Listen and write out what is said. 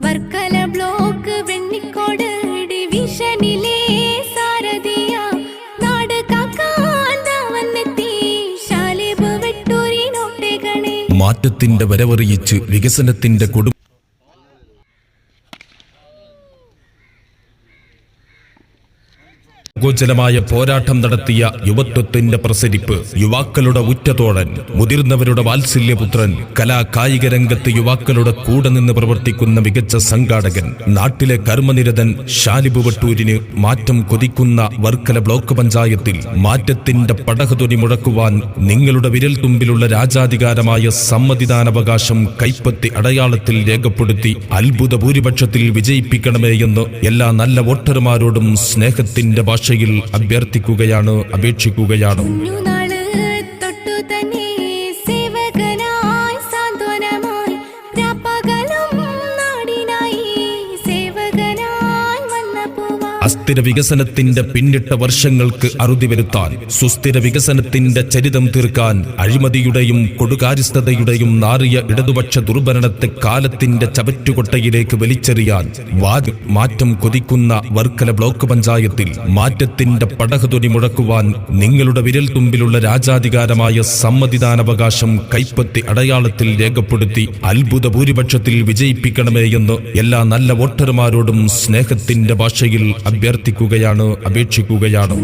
Varkala block വെണ്ണിക്കോട് ഡിവിഷനിലെ സാരഥിയ. നാട് മാറ്റത്തിന്റെ വരവറിയിച്ച് വികസനത്തിന്റെ കൊടും ഗോചലമായ പോരാട്ടം നടത്തിയ യുവത്വത്തിന്റെ പ്രസരിപ്പ് യുവാക്കളുടെ ഉറ്റതോഴൻ മുതിർന്നവരുടെ വാത്സല്യപുത്രൻ കലാ കായിക രംഗത്ത് യുവാക്കളുടെ കൂടെ നിന്ന് പ്രവർത്തിക്കുന്ന മികച്ച സംഘാടകൻ നാട്ടിലെ കർമ്മനിരതൻ ഷാലിബ് വട്ടൂരിന് മാറ്റം കൊതിക്കുന്ന വർക്കല ബ്ലോക്ക് പഞ്ചായത്തിൽ മാറ്റത്തിന്റെ പടഹധ്വനി മുഴക്കുവാൻ നിങ്ങളുടെ വിരൽ തുമ്പിലുള്ള രാജാധികാരമായ സമ്മതിദാനാവകാശം കൈപ്പത്തി അടയാളത്തിൽ രേഖപ്പെടുത്തി അത്ഭുത ഭൂരിപക്ഷത്തിൽ വിജയിപ്പിക്കണമേ എന്ന് എല്ലാ നല്ല വോട്ടർമാരോടും സ്നേഹത്തിന്റെ ഭാഷയിൽ അഭ്യർത്ഥിക്കുകയാണ് അപേക്ഷിക്കുകയാണ്. അസ്ഥിര വികസനത്തിന്റെ പിന്നിട്ട വർഷങ്ങൾക്ക് അറുതി വരുത്താൻ സുസ്ഥിര വികസനത്തിന്റെ ചരിതം തീർക്കാൻ അഴിമതിയുടെയും കൊടുകാര്യസ്ഥതയുടെയും നാറിയ ഇടതുപക്ഷ ദുർഭരണത്തെ കാലത്തിന്റെ ചവറ്റുകൊട്ടയിലേക്ക് വലിച്ചെറിയാൻ വാഗ് മാറ്റം കൊതിക്കുന്ന വർക്കല ബ്ലോക്ക് പഞ്ചായത്തിൽ മാറ്റത്തിന്റെ പടഹധ്വനി മുഴക്കുവാൻ നിങ്ങളുടെ വിരൽ തുമ്പിലുള്ള രാജാധികാരമായ സമ്മതിദാനാവകാശം കൈപ്പത്തി അടയാളത്തിൽ രേഖപ്പെടുത്തി അത്ഭുത ഭൂരിപക്ഷത്തിൽ വിജയിപ്പിക്കണമേ എന്ന് എല്ലാ നല്ല വോട്ടർമാരോടും സ്നേഹത്തിന്റെ ഭാഷയിൽ അഭ്യർത്ഥിക്കുകയാണ് അപേക്ഷിക്കുകയാണ്.